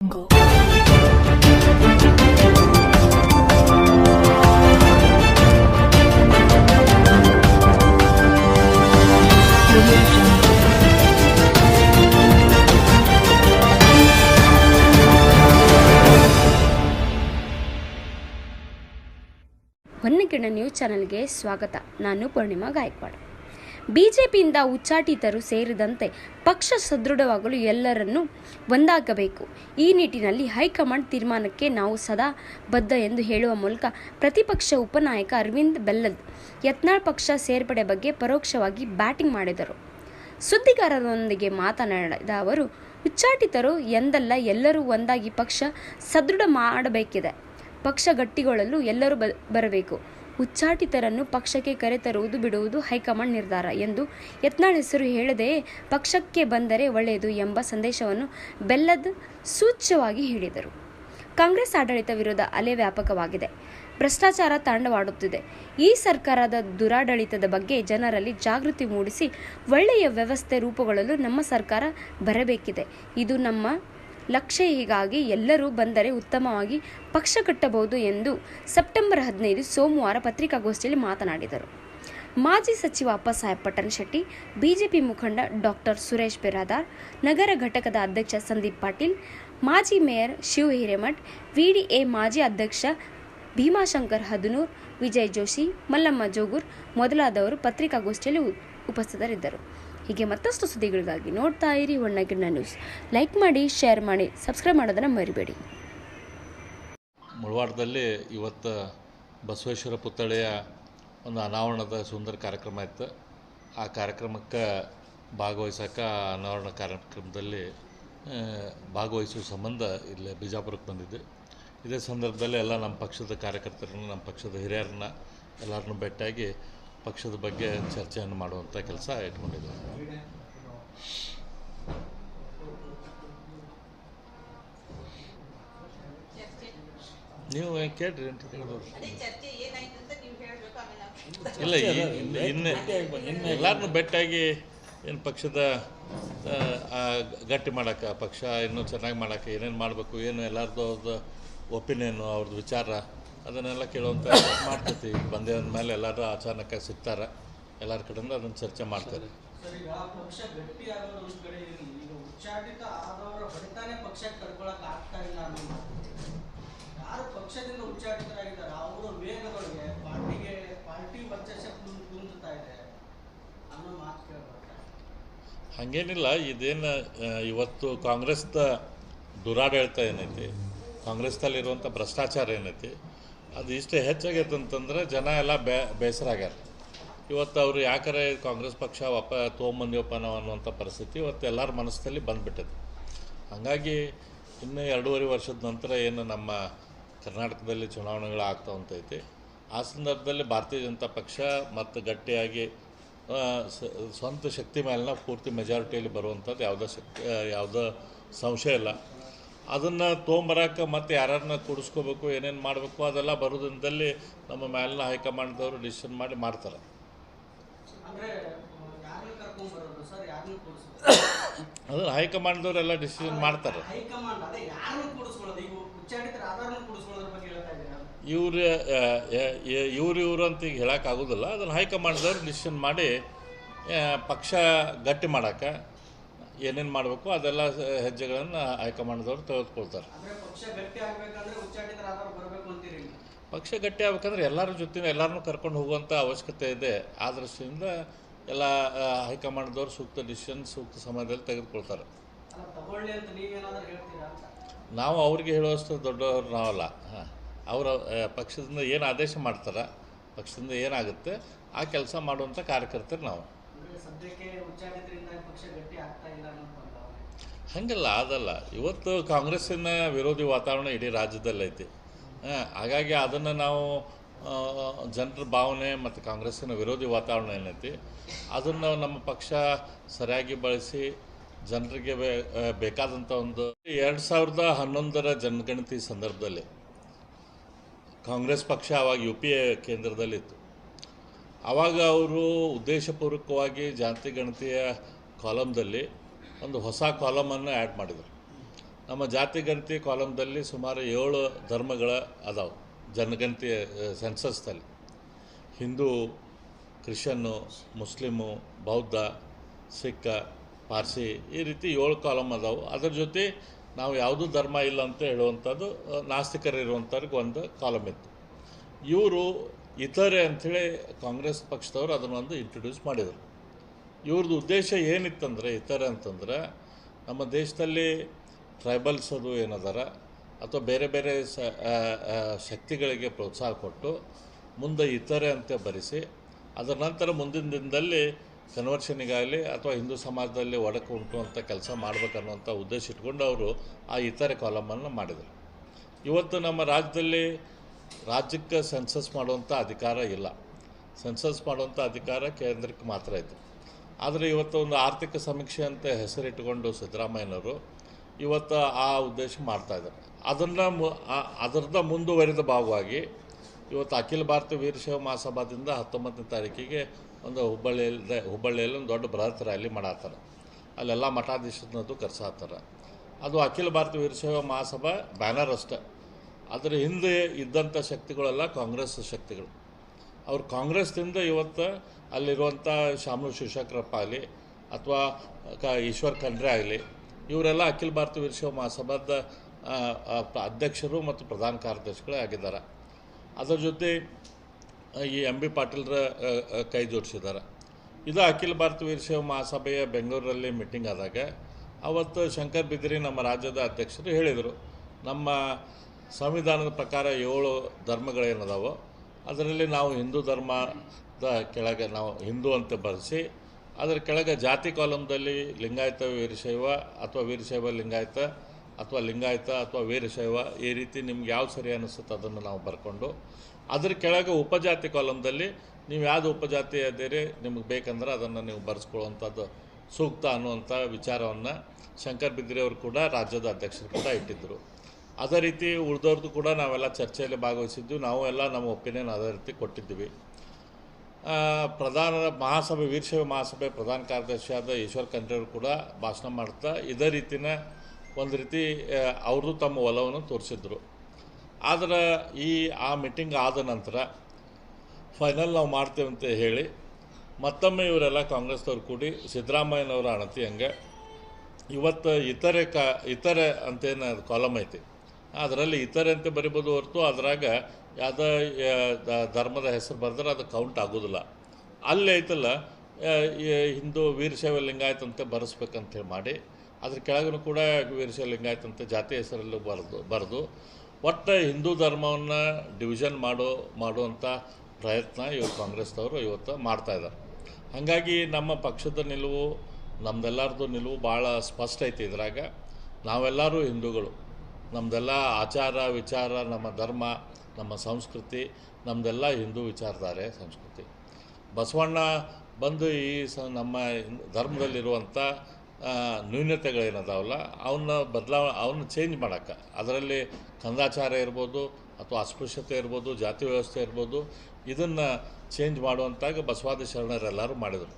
jungle. News ಚಾನೆಲ್ಗೆ ಸ್ವಾಗತ ನಾನು ಪೂರ್ಣಿಮಾ ಗಾಯಕ್ವಾಡ್ ಬಿಜೆಪಿಯಿಂದ ಉಚ್ಚಾಟಿತರು ಸೇರಿದಂತೆ ಪಕ್ಷ ಸದೃಢವಾಗಲು ಎಲ್ಲರನ್ನೂ ಒಂದಾಗಬೇಕು. ಈ ನಿಟ್ಟಿನಲ್ಲಿ ಹೈಕಮಾಂಡ್ ತೀರ್ಮಾನಕ್ಕೆ ನಾವು ಸದಾ ಬದ್ಧ ಎಂದು ಹೇಳುವ ಮೂಲಕ ಪ್ರತಿಪಕ್ಷ ಉಪನಾಯಕ ಅರವಿಂದ್ ಬೆಲ್ಲದ್ ಯತ್ನಾಳ್ ಪಕ್ಷ ಸೇರ್ಪಡೆ ಬಗ್ಗೆ ಪರೋಕ್ಷವಾಗಿ ಬ್ಯಾಟಿಂಗ್ ಮಾಡಿದರು. ಸುದ್ದಿಗಾರರೊಂದಿಗೆ ಮಾತನಾಡಿದ ಅವರು, ಉಚ್ಚಾಟಿತರು ಎಂದಲ್ಲ, ಎಲ್ಲರೂ ಒಂದಾಗಿ ಪಕ್ಷ ಸದೃಢ ಮಾಡಬೇಕಿದೆ. ಪಕ್ಷ ಗಟ್ಟಿಗೊಳ್ಳಲು ಎಲ್ಲರೂ ಬರಬೇಕು. ಉಚ್ಚಾಟಿತರನ್ನು ಪಕ್ಷಕ್ಕೆ ಕರೆತರುವುದು ಬಿಡುವುದು ಹೈಕಮಾಂಡ್ ನಿರ್ಧಾರ ಎಂದು ಯತ್ನಾಳ್ ಹೆಸರು ಹೇಳದೆಯೇ ಪಕ್ಷಕ್ಕೆ ಬಂದರೆ ಒಳ್ಳೆಯದು ಎಂಬ ಸಂದೇಶವನ್ನು ಬೆಲ್ಲದ್ ಸೂಚ್ಯವಾಗಿ ಹೇಳಿದರು. ಕಾಂಗ್ರೆಸ್ ಆಡಳಿತ ವಿರೋಧ ಅಲೆ ವ್ಯಾಪಕವಾಗಿದೆ. ಭ್ರಷ್ಟಾಚಾರ ತಾಂಡವಾಡುತ್ತಿದೆ. ಈ ಸರ್ಕಾರದ ದುರಾಡಳಿತದ ಬಗ್ಗೆ ಜನರಲ್ಲಿ ಜಾಗೃತಿ ಮೂಡಿಸಿ ಒಳ್ಳೆಯ ವ್ಯವಸ್ಥೆ ರೂಪುಗೊಳ್ಳಲು ನಮ್ಮ ಸರ್ಕಾರ ಬರಬೇಕಿದೆ. ಇದು ನಮ್ಮ ಲಕ್ಷ್ಯ ಹೀಗಾಗಿ ಎಲ್ಲರೂ ಬಂದರೆ ಉತ್ತಮವಾಗಿ ಪಕ್ಷ ಕಟ್ಟಬಹುದು ಎಂದು ಸೆಪ್ಟೆಂಬರ್ ಹದಿನೈದು ಸೋಮವಾರ ಪತ್ರಿಕಾಗೋಷ್ಠಿಯಲ್ಲಿ ಮಾತನಾಡಿದರು. ಮಾಜಿ ಸಚಿವ ಅಪ್ಪಸಾಹೇಬ್ ಪಟ್ಟಣ ಶೆಟ್ಟಿ, ಬಿಜೆಪಿ ಮುಖಂಡ ಡಾಕ್ಟರ್ ಸುರೇಶ್ ಬಿರಾದಾರ್, ನಗರ ಘಟಕದ ಅಧ್ಯಕ್ಷ ಸಂದೀಪ್ ಪಾಟೀಲ್, ಮಾಜಿ ಮೇಯರ್ ಶಿವ ಹಿರೇಮಠ್, ವಿಡಿಎ ಮಾಜಿ ಅಧ್ಯಕ್ಷ ಭೀಮಾಶಂಕರ್ ಹದನೂರ್, ವಿಜಯ್ ಜೋಶಿ, ಮಲ್ಲಮ್ಮ ಜೋಗೂರ್ ಮೊದಲಾದವರು ಪತ್ರಿಕಾಗೋಷ್ಠಿಯಲ್ಲಿ ಉಪಸ್ಥಿತರಿದ್ದರು. ಹೀಗೆ ಮತ್ತಷ್ಟು ಸುದ್ದಿಗಳಿಗಾಗಿ ನೋಡ್ತಾ ಇರಿ ಹೊಣ್ಣಗಿಣ್ಣ ನ್ಯೂಸ್ ಲೈಕ್ ಮಾಡಿ ಶೇರ್ ಮಾಡಿ ಸಬ್ಸ್ಕ್ರೈಬ್ ಮಾಡೋದನ್ನು ಮರಿಬೇಡಿ. ಮುಳವಾಡದಲ್ಲಿ ಇವತ್ತು ಬಸವೇಶ್ವರ ಪುತ್ಥಳಿಯ ಒಂದು ಅನಾವರಣದ ಸುಂದರ ಕಾರ್ಯಕ್ರಮ ಇತ್ತು. ಆ ಕಾರ್ಯಕ್ರಮಕ್ಕೆ ಭಾಗವಹಿಸೋಕೆ ಅನಾವರಣ ಕಾರ್ಯಕ್ರಮದಲ್ಲಿ ಭಾಗವಹಿಸುವ ಸಂಬಂಧ ಇಲ್ಲೇ ಬಿಜಾಪುರಕ್ಕೆ ಬಂದಿದ್ದೆ. ಇದೇ ಸಂದರ್ಭದಲ್ಲಿ ಎಲ್ಲ ನಮ್ಮ ಪಕ್ಷದ ಕಾರ್ಯಕರ್ತರನ್ನ, ನಮ್ಮ ಪಕ್ಷದ ಹಿರಿಯರನ್ನ ಎಲ್ಲರನ್ನೂ ಭೇಟಿಯಾಗಿ ಪಕ್ಷದ ಬಗ್ಗೆ ಚರ್ಚೆಯನ್ನು ಮಾಡುವಂಥ ಕೆಲಸ ಇಟ್ಕೊಂಡಿದ್ದೇವೆ ನೀವು ಕೇಳ್ರಿ ಅಂತ ಕೇಳ್ಬೋದು ಇಲ್ಲ ಇನ್ನೇ ಎಲ್ಲರನ್ನೂ ಭೇಟಿಯಾಗಿ ಏನು ಪಕ್ಷದ ಗಟ್ಟಿ ಮಾಡೋಕೆ ಪಕ್ಷ ಇನ್ನೂ ಚೆನ್ನಾಗಿ ಮಾಡೋಕೆ ಏನೇನು ಮಾಡಬೇಕು ಏನು ಎಲ್ಲರದ್ದು ಅವ್ರದ್ದು ಒಪಿನಿಯನ್ನು ಅವ್ರದ್ದು ವಿಚಾರ. ಅದನ್ನೆಲ್ಲ ಕೇಳುವಂಥ ಮಾಡ್ತೈತಿ. ಬಂದೇ ಅಂದಮೇಲೆ ಎಲ್ಲರೂ ಅಚಾನಕ ಸಿಗ್ತಾರೆ. ಎಲ್ಲರ ಕಡೆಯಿಂದ ಅದನ್ನು ಚರ್ಚೆ ಮಾಡ್ತಾರೆ. ಪಕ್ಷದಿಂದ ಉಚ್ಚಾಟಿತರಾಗಿದ್ದಾರೆ? ಅವರ ವೇಗದೊಳಗೆ ಪಾರ್ಟಿಗೆ ಪಾರ್ಟಿ ವರ್ಚಸ್ಸ ಕುಂದುತ್ತಾ ಇದೆ ಅನ್ನೋ ಮಾತು ಕೇಳ್ಬರ್ತಾರೆ ಹಾಗೇನಿಲ್ಲ ಇದೇನು ಇವತ್ತು ಕಾಂಗ್ರೆಸ್ದ ದುರಾಡಳಿತ ಏನೈತಿ? ಕಾಂಗ್ರೆಸ್ದಲ್ಲಿರುವಂಥ ಭ್ರಷ್ಟಾಚಾರ ಏನೈತಿ? ಅದು ಇಷ್ಟೇ ಹೆಚ್ಚಾಗೈತೆ ಅಂತಂದ್ರೆ ಜನ ಎಲ್ಲ ಬೇ ಬೇಸರ ಆಗ್ಯಾರ ಇವತ್ತು ಅವರು ಯಾಕರೆ ಕಾಂಗ್ರೆಸ್ ಪಕ್ಷ ಒಪ್ಪ ತೊಗೊಂಬಂದಿವಪ್ಪ ನಾವು ಅನ್ನುವಂಥ ಪರಿಸ್ಥಿತಿ ಇವತ್ತು ಎಲ್ಲರ ಮನಸ್ಸಲ್ಲಿ ಬಂದ್ಬಿಟ್ಟದೆ ಹಾಗಾಗಿ ಇನ್ನು ಎರಡೂವರೆ ವರ್ಷದ ನಂತರ ಏನು ನಮ್ಮ ಕರ್ನಾಟಕದಲ್ಲಿ ಚುನಾವಣೆಗಳು ಆಗ್ತಾ ಆ ಸಂದರ್ಭದಲ್ಲಿ ಭಾರತೀಯ ಜನತಾ ಪಕ್ಷ ಮತ್ತು ಗಟ್ಟಿಯಾಗಿ ಸ್ವಂತ ಶಕ್ತಿ ಮೇಲಿನ ಪೂರ್ತಿ ಮೆಜಾರಿಟಿಯಲ್ಲಿ ಬರುವಂಥದ್ದು ಯಾವುದೋ ಶಕ್ತಿ, ಯಾವುದೋ ಸಂಶಯ ಇಲ್ಲ. ಅದನ್ನು ತೊಗೊಂಬರಕ್ಕೆ ಮತ್ತೆ ಯಾರನ್ನ ಕೂಡಿಸ್ಕೋಬೇಕು ಏನೇನು ಮಾಡಬೇಕು ಅದೆಲ್ಲ ಬರೋದ್ರಿಂದಲ್ಲಿ ನಮ್ಮ ಮೇಲಿನ ಹೈಕಮಾಂಡ್ದವರು ಡಿಸಿಷನ್ ಮಾಡಿ ಮಾಡ್ತಾರೆ. ಅದನ್ನು ಹೈಕಮಾಂಡ್ದವರೆಲ್ಲ ಡಿಸಿಷನ್ ಮಾಡ್ತಾರೆ. ಇವ್ರು ಇವ್ರು ಇವರು ಅಂತ ಈಗ ಹೇಳೋಕ್ಕಾಗೋದಿಲ್ಲ ಅದನ್ನು ಹೈಕಮಾಂಡ್ದವ್ರು ಡಿಸಿಷನ್ ಮಾಡಿ ಪಕ್ಷ ಗಟ್ಟಿ ಮಾಡೋಕ್ಕೆ ಏನೇನು ಮಾಡಬೇಕು ಅದೆಲ್ಲ ಹೆಜ್ಜೆಗಳನ್ನು ಹೈಕಮಾಂಡ್ದವ್ರು ತೆಗೆದುಕೊಳ್ತಾರೆ. ಪಕ್ಷ ಗಟ್ಟಿ ಆಗ್ಬೇಕಂದ್ರೆ ಎಲ್ಲರ ಜೊತೆ ಎಲ್ಲರನ್ನೂ ಕರ್ಕೊಂಡು ಹೋಗುವಂಥ ಅವಶ್ಯಕತೆ ಇದೆ. ಆ ದೃಷ್ಟಿಯಿಂದ ಎಲ್ಲ ಹೈಕಮಾಂಡ್ದವರು ಸೂಕ್ತ ಡಿಸಿಷನ್ ಸೂಕ್ತ ಸಮಯದಲ್ಲಿ ತೆಗೆದುಕೊಳ್ತಾರೆ. ನಾವು ಅವ್ರಿಗೆ ಹೇಳುವಷ್ಟು ದೊಡ್ಡವರು ನಾವಲ್ಲ. ಹಾಂ. ಅವರ ಪಕ್ಷದಿಂದ ಏನು ಆದೇಶ ಮಾಡ್ತಾರೆ ಪಕ್ಷದಿಂದ ಏನಾಗುತ್ತೆ ಆ ಕೆಲಸ ಮಾಡುವಂಥ ಕಾರ್ಯಕರ್ತರು ನಾವು. ಸದ್ಯಕ್ಕೆ ಅನ್ನೋ ಅದಲ್ಲ ಇವತ್ತು ಕಾಂಗ್ರೆಸ್ಸಿನ ವಿರೋಧಿ ವಾತಾವರಣ ಇಡೀ ರಾಜ್ಯದಲ್ಲೈತಿ. ಹಾಗಾಗಿ ಅದನ್ನು ನಾವು ಜನರ ಭಾವನೆ ಮತ್ತು ಕಾಂಗ್ರೆಸ್ಸಿನ ವಿರೋಧಿ ವಾತಾವರಣ ಏನೈತಿ, ಅದನ್ನು ನಮ್ಮ ಪಕ್ಷ ಸರಿಯಾಗಿ ಬಳಸಿ ಜನರಿಗೆ ಬೇಕಾದಂಥ ಒಂದು ಎರಡು ಸಾವಿರದ ಹನ್ನೊಂದರ ಜನಗಣತಿ ಸಂದರ್ಭದಲ್ಲಿ ಕಾಂಗ್ರೆಸ್ ಪಕ್ಷ ಅವಾಗ ಯು ಪಿ ಎ ಕೇಂದ್ರದಲ್ಲಿತ್ತು. ಆವಾಗ ಅವರು ಉದ್ದೇಶಪೂರ್ವಕವಾಗಿ ಜಾತಿ ಗಣತಿಯ ಕಾಲಮ್ದಲ್ಲಿ ಒಂದು ಹೊಸ ಕಾಲಮನ್ನು ಆ್ಯಡ್ ಮಾಡಿದರು. ನಮ್ಮ ಜಾತಿ ಗಣತಿ ಕಾಲಮ್ದಲ್ಲಿ ಸುಮಾರು ಏಳು ಧರ್ಮಗಳ ಅದಾವೆ, ಜನಗಣತಿಯ ಸೆನ್ಸಸ್ದಲ್ಲಿ ಹಿಂದೂ ಕ್ರಿಶನ್ನು ಮುಸ್ಲಿಮು, ಬೌದ್ಧ, ಸಿಖ್, ಪಾರ್ಸಿ ಈ ರೀತಿ ಏಳು ಕಾಲಮ್ ಅದಾವೆ. ಅದ್ರ ಜೊತೆ ನಾವು ಯಾವುದೂ ಧರ್ಮ ಇಲ್ಲ ಅಂತ ಹೇಳುವಂಥದ್ದು ನಾಸ್ತಿಕರಿರುವಂಥವ್ರಿಗೆ ನಾಸ್ತಿಕರು ಒಂದು ಕಾಲಮ್ ಇತ್ತು. ಇವರು ಇತರೆ ಅಂಥೇಳಿ ಕಾಂಗ್ರೆಸ್ ಪಕ್ಷದವರು ಅದನ್ನೊಂದು ಇಂಟ್ರೊಡ್ಯೂಸ್ ಮಾಡಿದರು. ಇವ್ರದ್ದು ಉದ್ದೇಶ ಏನಿತ್ತಂದರೆ ಇತರೆ ಅಂತಂದ್ರೆ ನಮ್ಮ ದೇಶದಲ್ಲಿ ಟ್ರೈಬಲ್ಸ್ ಅದು ಏನದಾರ, ಅಥವಾ ಬೇರೆ ಬೇರೆ ಶಕ್ತಿಗಳಿಗೆ ಪ್ರೋತ್ಸಾಹ ಕೊಟ್ಟು ಮುಂದೆ ಇತರೆ ಅಂತ ಬರೆಸಿ, ಅದರ ನಂತರ ಮುಂದಿನ ದಿನದಲ್ಲಿ ಕನ್ವರ್ಷನಿಗಾಗಲಿ ಅಥವಾ ಹಿಂದೂ ಸಮಾಜದಲ್ಲಿ ಒಡಕು ಉಂಟು ಅಂತ ಕೆಲಸ ಮಾಡಬೇಕನ್ನುವಂಥ ಉದ್ದೇಶ ಇಟ್ಕೊಂಡು ಅವರು ಆ ಇತರೆ ಕಾಲಮನ್ನು ಮಾಡಿದರು. ಇವತ್ತು ನಮ್ಮ ರಾಜ್ಯದಲ್ಲಿ ರಾಜ್ಯಕ್ಕೆ ಸೆನ್ಸಸ್ ಮಾಡುವಂಥ ಅಧಿಕಾರ ಇಲ್ಲ. ಸೆನ್ಸಸ್ ಮಾಡುವಂಥ ಅಧಿಕಾರ ಕೇಂದ್ರಕ್ಕೆ ಮಾತ್ರ ಇದೆ. ಆದರೆ ಇವತ್ತು ಒಂದು ಆರ್ಥಿಕ ಸಮೀಕ್ಷೆ ಅಂತ ಹೆಸರಿಟ್ಟುಕೊಂಡು ಸಿದ್ದರಾಮಯ್ಯನವರು ಇವತ್ತು ಆ ಉದ್ದೇಶ ಮಾಡ್ತಾಯಿದ್ದಾರೆ ಅದನ್ನು ಮು ಅದರದ ಮುಂದುವರಿದ ಭಾಗವಾಗಿ ಇವತ್ತು ಅಖಿಲ ಭಾರತ ವೀರಶೈವ ಮಹಾಸಭಾದಿಂದ ಹತ್ತೊಂಬತ್ತನೇ ತಾರೀಕಿಗೆ ಒಂದು ಹುಬ್ಬಳ್ಳಿಯಲ್ಲಿ ಹುಬ್ಬಳ್ಳಿಯಲ್ಲಿ ಒಂದು ದೊಡ್ಡ ಬೃಹತ್ ರ್ಯಾಲಿ ಮಾಡಾತಾರೆ. ಅಲ್ಲೆಲ್ಲ ಮಠಾಧೀಶರನ್ನದು ಕರೆಸಾತಾರೆ. ಅದು ಅಖಿಲ ಭಾರತ ವೀರಶೈವ ಮಹಾಸಭಾ ಬ್ಯಾನರ್ ಅಷ್ಟೆ. ಅದರ ಹಿಂದೆ ಇದ್ದಂಥ ಶಕ್ತಿಗಳೆಲ್ಲ ಕಾಂಗ್ರೆಸ್ ಶಕ್ತಿಗಳು. ಅವ್ರು ಕಾಂಗ್ರೆಸ್ನಿಂದ ಇವತ್ತು ಅಲ್ಲಿರುವಂಥ ಶಾಮನು ಶಿವಶಂಕರಪ್ಪ ಆಗಲಿ ಅಥವಾ ಕ ಈಶ್ವರ್ ಖಂಡ್ರೆ ಆಗಲಿ, ಇವರೆಲ್ಲ ಅಖಿಲ ಭಾರತ ವೀರಶೈವ ಮಹಾಸಭಾದ ಅಧ್ಯಕ್ಷರು ಮತ್ತು ಪ್ರಧಾನ ಕಾರ್ಯದರ್ಶಿಗಳೇ ಆಗಿದ್ದಾರೆ. ಅದರ ಜೊತೆ ಈ ಎಂ ಬಿ ಪಾಟೀಲ್ರ ಕೈ ಜೋಡಿಸಿದ್ದಾರೆ. ಇದು ಅಖಿಲ ಭಾರತ ವೀರಶೈವ ಮಹಾಸಭೆಯ ಬೆಂಗಳೂರಲ್ಲಿ ಮೀಟಿಂಗ್ ಆದಾಗ ಅವತ್ತು ಶಂಕರ್ ಬಿದ್ರಿ ನಮ್ಮ ರಾಜ್ಯದ ಅಧ್ಯಕ್ಷರು ಹೇಳಿದರು, ನಮ್ಮ ಸಂವಿಧಾನದ ಪ್ರಕಾರ ಏಳು ಧರ್ಮಗಳೇನದಾವೋ ಅದರಲ್ಲಿ ನಾವು ಹಿಂದೂ ಧರ್ಮದ ಕೆಳಗೆ ನಾವು ಹಿಂದೂ ಅಂತ ಬರೆಸಿ, ಅದರ ಕೆಳಗೆ ಜಾತಿ ಕಾಲಮ್ದಲ್ಲಿ ಲಿಂಗಾಯತ, ವೀರಶೈವ ಅಥವಾ ವೀರಶೈವ, ಲಿಂಗಾಯತ ಅಥವಾ ಲಿಂಗಾಯತ ಅಥವಾ ವೀರಶೈವ ಈ ರೀತಿ ನಿಮ್ಗೆ ಯಾವ ಸರಿ ಅನಿಸುತ್ತೆ ಅದನ್ನು ನಾವು ಬರ್ಕೊಂಡು, ಅದ್ರ ಕೆಳಗೆ ಉಪಜಾತಿ ಕಾಲಮ್ದಲ್ಲಿ ನೀವು ಯಾವುದು ಉಪಜಾತಿ ಅದೇರಿ, ನಿಮಗೆ ಬೇಕಂದ್ರೆ ಅದನ್ನು ನೀವು ಬರೆಸ್ಕೊಳ್ಳುವಂಥದ್ದು ಸೂಕ್ತ ಅನ್ನುವಂಥ ವಿಚಾರವನ್ನು ಶಂಕರ್ ಬಿದ್ರೆಯವರು ಕೂಡ ರಾಜ್ಯದ ಅಧ್ಯಕ್ಷರು ಕೂಡ ಇಟ್ಟಿದ್ದರು. ಅದೇ ರೀತಿ ಉಳಿದವ್ರದ್ದು ಕೂಡ ನಾವೆಲ್ಲ ಚರ್ಚೆಯಲ್ಲಿ ಭಾಗವಹಿಸಿದ್ದು ನಾವು ಎಲ್ಲ ನಮ್ಮ ಒಪಿನಿಯನ್ ಅದೇ ರೀತಿ ಕೊಟ್ಟಿದ್ದೀವಿ. ಪ್ರಧಾನ ಮಹಾಸಭೆ, ವೀರಶೈವ ಮಹಾಸಭೆ ಪ್ರಧಾನ ಕಾರ್ಯದರ್ಶಿಯಾದ ಈಶ್ವರ್ ಖಂಡ್ರೆಯವರು ಕೂಡ ಭಾಷಣ ಮಾಡ್ತಾ ಇದೇ ರೀತಿನ ಒಂದು ರೀತಿ ಅವ್ರದ್ದು ತಮ್ಮ ಒಲವನ್ನು ತೋರಿಸಿದ್ರು. ಆದರೆ ಈ, ಆ ಮೀಟಿಂಗ್ ಆದ ನಂತರ ಫೈನಲ್ ನಾವು ಮಾಡ್ತೇವೆ ಅಂತ ಹೇಳಿ ಮತ್ತೊಮ್ಮೆ ಇವರೆಲ್ಲ ಕಾಂಗ್ರೆಸ್ದವ್ರು ಕೂಡಿ ಸಿದ್ದರಾಮಯ್ಯನವರ ಅಣತಿ ಹಂಗೆ. ಇವತ್ತು ಇತರೆ ಕ, ಇತರೆ ಅಂತೇನು ಕಾಲಮ್ ಐತಿ? ಅದರಲ್ಲಿ ಇತರೆ ಅಂತ ಬರಿಬೋದು ಹೊರತು ಅದರಾಗ ಯಾವುದೇ ಧರ್ಮದ ಹೆಸರು ಬರೆದ್ರೆ ಅದು ಕೌಂಟ್ ಆಗೋದಿಲ್ಲ. ಅಲ್ಲಿ ಐತಲ್ಲ ಹಿಂದೂ ವೀರಶೈವ ಲಿಂಗಾಯತ್ ಅಂತ ಬರೆಸ್ಬೇಕಂತೇಳಿ ಮಾಡಿ, ಅದ್ರ ಕೆಳಗೂ ಕೂಡ ವೀರಶೈವ ಲಿಂಗಾಯತ್ ಅಂತ ಜಾತಿ ಹೆಸರಲ್ಲೂ ಬರೆದು ಬರೆದು, ಒಟ್ಟು ಹಿಂದೂ ಧರ್ಮವನ್ನು ಡಿವಿಷನ್ ಮಾಡೋ ಮಾಡುವಂಥ ಪ್ರಯತ್ನ ಇವತ್ತು ಕಾಂಗ್ರೆಸ್ನವರು ಇವತ್ತು ಮಾಡ್ತಾಯಿದ್ದಾರೆ ಹಾಗಾಗಿ ನಮ್ಮ ಪಕ್ಷದ ನಿಲುವು, ನಮ್ದೆಲ್ಲರದು ನಿಲುವು ಭಾಳ ಸ್ಪಷ್ಟ ಐತಿ ಇದ್ರಾಗ. ನಾವೆಲ್ಲರೂ ಹಿಂದೂಗಳು. ನಮ್ಮದೆಲ್ಲ ಆಚಾರ, ವಿಚಾರ, ನಮ್ಮ ಧರ್ಮ, ನಮ್ಮ ಸಂಸ್ಕೃತಿ ನಮ್ಮದೆಲ್ಲ ಹಿಂದೂ ವಿಚಾರಧಾರೆ ಸಂಸ್ಕೃತಿ. ಬಸವಣ್ಣ ಬಂದು ಈ ಸ ನಮ್ಮ ಧರ್ಮದಲ್ಲಿರುವಂಥ ನ್ಯೂನತೆಗಳೇನದಾವಲ್ಲ ಅವನ್ನ ಬದಲಾವಣೆ ಅವನ್ನ ಚೇಂಜ್ ಮಾಡೋಕ್ಕೆ. ಅದರಲ್ಲಿ ಕಂದಾಚಾರ ಇರ್ಬೋದು ಅಥವಾ ಅಸ್ಪೃಶ್ಯತೆ ಇರ್ಬೋದು, ಜಾತಿ ವ್ಯವಸ್ಥೆ ಇರ್ಬೋದು, ಇದನ್ನು ಚೇಂಜ್ ಮಾಡುವಂತಾಗ ಬಸವಾದಿ ಶರಣರೆಲ್ಲರೂ ಮಾಡಿದರು.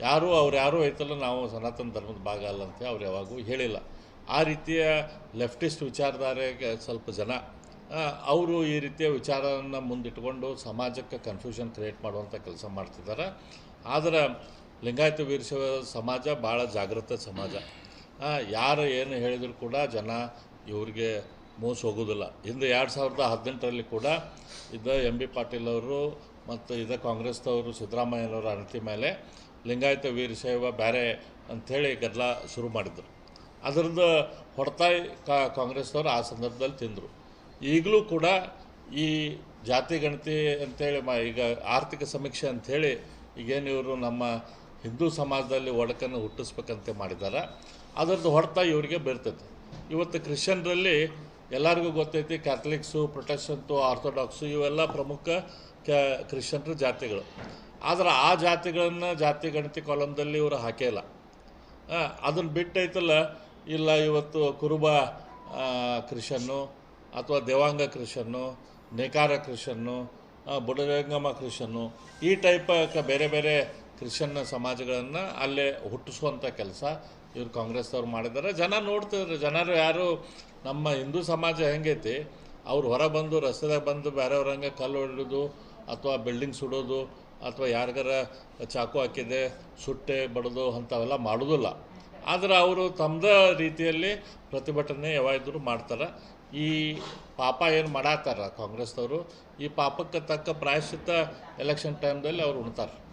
ಯಾರೂ ಅವ್ರು ಯಾರೂ ಐತಲ್ಲ, ನಾವು ಸನಾತನ ಧರ್ಮದ ಭಾಗ ಅಲ್ಲ ಅಂತ ಅವ್ರು ಯಾವಾಗೂ ಹೇಳಿಲ್ಲ. ಆ ರೀತಿಯ ಲೆಫ್ಟಿಸ್ಟ್ ವಿಚಾರಧಾರೆಗೆ ಸ್ವಲ್ಪ ಜನ ಅವರು ಈ ರೀತಿಯ ವಿಚಾರವನ್ನು ಮುಂದಿಟ್ಕೊಂಡು ಸಮಾಜಕ್ಕೆ ಕನ್ಫ್ಯೂಷನ್ ಕ್ರಿಯೇಟ್ ಮಾಡುವಂಥ ಕೆಲಸ ಮಾಡ್ತಿದ್ದಾರೆ. ಆದರೆ ಲಿಂಗಾಯತ ವೀರಶೈವ ಸಮಾಜ ಭಾಳ ಜಾಗೃತ ಸಮಾಜ. ಯಾರು ಏನು ಹೇಳಿದರೂ ಕೂಡ ಜನ ಇವ್ರಿಗೆ ಮೋಸ ಹೋಗೋದಿಲ್ಲ. ಹಿಂದೆ ಎರಡು ಸಾವಿರದ ಹದಿನೆಂಟರಲ್ಲಿ ಕೂಡ ಇದ್ದ ಎಂ ಬಿ ಪಾಟೀಲ್ ಅವರು ಮತ್ತು ಇದ ಕಾಂಗ್ರೆಸ್ದವರು ಸಿದ್ದರಾಮಯ್ಯನವರ ಅಣತಿ ಮೇಲೆ ಲಿಂಗಾಯತ ವೀರಶೈವ ಬೇರೆ ಅಂಥೇಳಿ ಗದ್ದಲ ಶುರು ಮಾಡಿದರು. ಹೊಡೆತಾಯಿ ಕಾ ಕಾಂಗ್ರೆಸ್ದವರು ಆ ಸಂದರ್ಭದಲ್ಲಿ ತಿಂದರು. ಈಗಲೂ ಕೂಡ ಈ ಜಾತಿ ಗಣತಿ ಅಂತೇಳಿ ಮ ಈಗ ಆರ್ಥಿಕ ಸಮೀಕ್ಷೆ ಅಂಥೇಳಿ ಈಗೇನು ಇವರು ನಮ್ಮ ಹಿಂದೂ ಸಮಾಜದಲ್ಲಿ ಒಡಕನ್ನು ಹುಟ್ಟಿಸ್ಬೇಕಂತೆ ಮಾಡಿದ್ದಾರೆ ಅದರದ್ದು ಹೊಡೆತ ಇವರಿಗೆ ಬೀರ್ತೈತೆ ಇವತ್ತು ಕ್ರಿಶ್ಚಿಯನ್ರಲ್ಲಿ ಎಲ್ಲರಿಗೂ ಗೊತ್ತೈತಿ ಕ್ಯಾಥಲಿಕ್ಸು, ಪ್ರೊಟೆಸ್ಟೆಂಟು, ಆರ್ಥೋಡಾಕ್ಸು ಇವೆಲ್ಲ ಪ್ರಮುಖ ಕ್ಯಾ ಕ್ರಿಶ್ಚಿಯನ್ರ ಜಾತಿಗಳು. ಆದರೆ ಆ ಜಾತಿಗಳನ್ನು ಜಾತಿ ಗಣತಿ ಕಾಲಮ್ದಲ್ಲಿ ಇವರು ಹಾಕೇ ಇಲ್ಲ. ಅದನ್ನು ಬಿಟ್ಟೈತಲ್ಲ ಇಲ್ಲ ಇವತ್ತು ಕುರುಬ ಕ್ರಿಶ್ಚನ್ನು ಅಥವಾ ದೇವಾಂಗ ಕ್ರಿಶ್ಚನ್ನು ನೇಕಾರ ಕ್ರಿಶ್ಚನ್ನು ಬುಡಗಂಗಮ ಕ್ರಿಶ್ಚನ್ನು ಈ ಟೈಪ್ ಬೇರೆ ಬೇರೆ ಕ್ರಿಶ್ಚನ್ ಸಮಾಜಗಳನ್ನು ಅಲ್ಲೇ ಹುಟ್ಟಿಸುವಂಥ ಕೆಲಸ ಇವ್ರು ಕಾಂಗ್ರೆಸ್ದವ್ರು ಮಾಡಿದ್ದಾರೆ. ಜನ ನೋಡ್ತಿದ್ರು. ಜನರು ಯಾರು, ನಮ್ಮ ಹಿಂದೂ ಸಮಾಜ ಹೆಂಗೈತಿ? ಅವ್ರು ಹೊರ ಬಂದು, ರಸ್ತೆದಾಗ ಬಂದು ಬೇರೆಯವ್ರ ಹಂಗೆ ಕಲ್ಲು ಹೊಡೆಯೋದು ಅಥವಾ ಬಿಲ್ಡಿಂಗ್ ಸುಡೋದು ಅಥವಾ ಯಾರಿಗಾರ ಚಾಕು ಹಾಕಿದೆ, ಸುಟ್ಟೆ ಬಡದು ಅಂಥವೆಲ್ಲ ಮಾಡೋದಿಲ್ಲ. ಆದರೆ ಅವರು ತಮ್ಮದೇ ರೀತಿಯಲ್ಲಿ ಪ್ರತಿಭಟನೆ ಯಾವಾಗಿದ್ದರೂ ಮಾಡ್ತಾರೆ. ಈ ಪಾಪ ಏನು ಮಾಡತ್ತಾರ ಕಾಂಗ್ರೆಸ್ದವರು? ಈ ಪಾಪಕ್ಕೆ ತಕ್ಕ ಪ್ರಾಯಶ್ಚಿತ್ತ ಎಲೆಕ್ಷನ್ ಟೈಮ್ದಲ್ಲಿ ಅವ್ರು ಉಣ್ತಾರೆ.